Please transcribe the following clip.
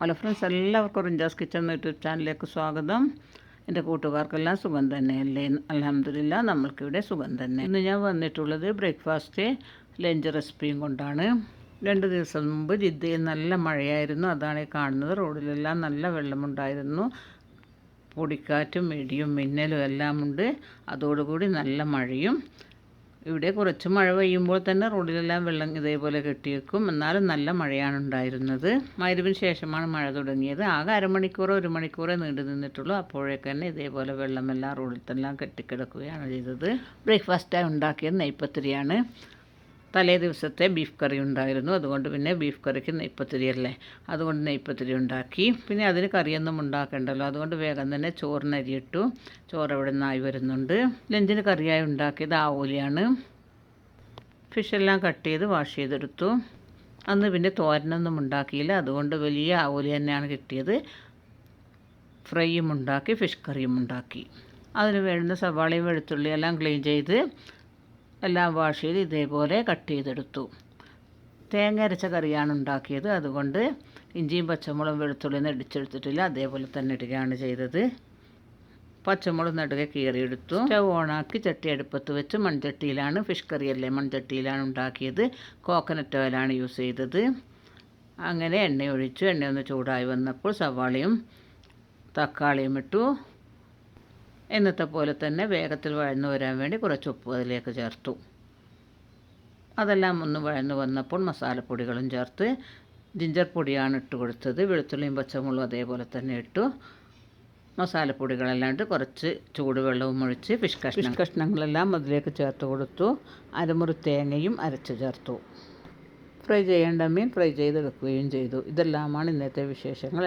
Hello friends എല്ലാവർക്കും റിഞ്ചാസ് kitchen YouTube ചാനലിലേക്ക് സ്വാഗതം. എന്റെ കൂട്ടുകാർക്കെല്ലാം സുഖം തന്നെയല്ലേ? അലഹമില്ല നമ്മൾക്കിവിടെ സുഖം തന്നെ. ഇന്ന് ഞാൻ വന്നിട്ടുള്ളത് ബ്രേക്ക്ഫാസ്റ്റ് ലഞ്ച് റെസിപ്പിയും കൊണ്ടാണ്. രണ്ട് ദിവസം മുമ്പ് ജിദ്ദയിൽ നല്ല മഴയായിരുന്നു. അതാണ് ഈ കാണുന്നത്. റോഡിലെല്ലാം നല്ല വെള്ളമുണ്ടായിരുന്നു. പൊടിക്കാറ്റും ഇടിയും മിന്നലും എല്ലാം ഉണ്ട് അതോടുകൂടി നല്ല മഴയും. ഇവിടെ കുറച്ച് മഴ പെയ്യുമ്പോൾ തന്നെ റോഡിലെല്ലാം വെള്ളം ഇതേപോലെ കെട്ടിവെക്കും. എന്നാലും നല്ല മഴയാണ് ഉണ്ടായിരുന്നത്. മരുവിന് ശേഷമാണ് മഴ തുടങ്ങിയത്. ആകെ അരമണിക്കൂറോ ഒരു മണിക്കൂറോ നീണ്ടു നിന്നിട്ടുള്ളൂ. അപ്പോഴേക്ക് തന്നെ ഇതേപോലെ വെള്ളമെല്ലാം റോഡിൽ തന്നെ കെട്ടിക്കിടക്കുകയാണ് ചെയ്തത്. ബ്രേക്ക്ഫാസ്റ്റായി ഉണ്ടാക്കിയത് നെയ്പ്പത്തിരിയാണ് തലേ ദിവസത്തെ ബീഫ് കറി ഉണ്ടായിരുന്നു. അതുകൊണ്ട് പിന്നെ ബീഫ് കറിക്ക് നെയ്പ്പത്തിരി അല്ലേ? അതുകൊണ്ട് നെയ്പ്പത്തിരി ഉണ്ടാക്കി. പിന്നെ അതിന് കറിയൊന്നും ഉണ്ടാക്കണ്ടല്ലോ. അതുകൊണ്ട് വേഗം തന്നെ ചോറിനരി ഇട്ടു ചോറ് അവിടെ നിന്നായി വരുന്നുണ്ട്. ലഞ്ചിന് കറിയായി ഉണ്ടാക്കിയത് ആവൂലിയാണ് ഫിഷെല്ലാം കട്ട് ചെയ്ത് വാഷ് ചെയ്തെടുത്തു. അന്ന് പിന്നെ തോരനൊന്നും ഉണ്ടാക്കിയില്ല. അതുകൊണ്ട് വലിയ ആവൂലി തന്നെയാണ് കിട്ടിയത്. ഫ്രൈയും ഉണ്ടാക്കി ഫിഷ് കറിയും ഉണ്ടാക്കി. അതിന് വേണ്ടുന്ന സവാളയും വെളുത്തുള്ളിയും എല്ലാം ക്ലീൻ ചെയ്ത് എല്ലാം വാഷ് ചെയ്ത് ഇതേപോലെ കട്ട് ചെയ്തെടുത്തു. തേങ്ങ അരച്ച കറിയാണ് ഉണ്ടാക്കിയത്. അതുകൊണ്ട് ഇഞ്ചിയും പച്ചമുളകും വെളുത്തുള്ളിയും ഇടിച്ചെടുത്തിട്ടില്ല അതേപോലെ തന്നെ ഇടുകയാണ് ചെയ്തത്. പച്ചമുളക് നടുക കീറിയെടുത്തു. സ്റ്റവ് ഓണാക്കി ചട്ടി അടുപ്പത്ത് വെച്ച് മൺചട്ടിയിലാണ് ഫിഷ് കറിയല്ലേ മൺചട്ടിയിലാണ് ഉണ്ടാക്കിയത്. കോക്കനട്ട് ഓയിലാണ് യൂസ് ചെയ്തത്. അങ്ങനെ എണ്ണ ഒഴിച്ചു. എണ്ണ ഒന്ന് ചൂടായി വന്നപ്പോൾ സവാളയും തക്കാളിയും ഇട്ടു. എന്നത്തെ പോലെ തന്നെ വേഗത്തിൽ വഴന്നു വരാൻ വേണ്ടി കുറച്ച് ഉപ്പ് അതിലേക്ക് ചേർത്തു. അതെല്ലാം ഒന്ന് വഴന്നു വന്നപ്പോൾ മസാലപ്പൊടികളും ചേർത്ത് ജിഞ്ചർ പൊടിയാണ് ഇട്ട് കൊടുത്തത്. വെളുത്തുള്ളിയും പച്ചമുളകും അതേപോലെ തന്നെ ഇട്ടു. മസാലപ്പൊടികളല്ലാണ്ട് കുറച്ച് ചൂടുവെള്ളവും ഒഴിച്ച് ഫിഷ് കഷ്ണം കഷ്ണങ്ങളെല്ലാം അതിലേക്ക് ചേർത്ത് കൊടുത്തു. അരമുറി തേങ്ങയും അരച്ച് ചേർത്തു. ഫ്രൈ ചെയ്യേണ്ട മീൻ ഫ്രൈ ചെയ്തെടുക്കുകയും ചെയ്തു. ഇതെല്ലാമാണ് ഇന്നത്തെ വിശേഷങ്ങൾ.